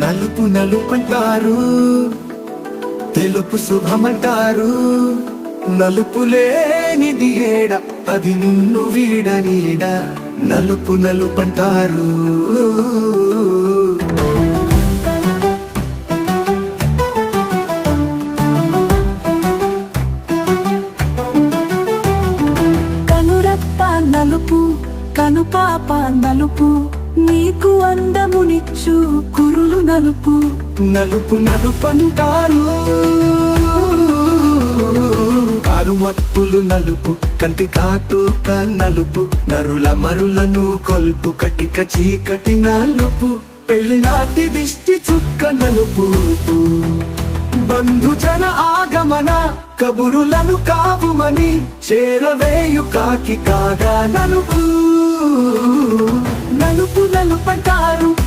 నలుపు నలుపంటారు తెలుపు శుభమంటారు. నలుపు లేనిది ఏడ అది నిన్ను వీడనీడ. నలుపు నలుపంటారు. కనురప్ప నలుపు కనుపాప నలుపు నీకు అందమునిచ్చు నలుపు నలుపు నలుపంటారు కారుమప్పులు నలుపు కంటి కాటుక నలుపు నరుల మరులను కొల్పు కటిక చీకటి నలుపు పెళ్ళి నాటి దిష్టి చుక్క నలుపు. బంధుజన ఆగమన కబురులను కాపుమని చేరవేయు కాకి కాగా నలుపు. నలుపు నలుపంటారు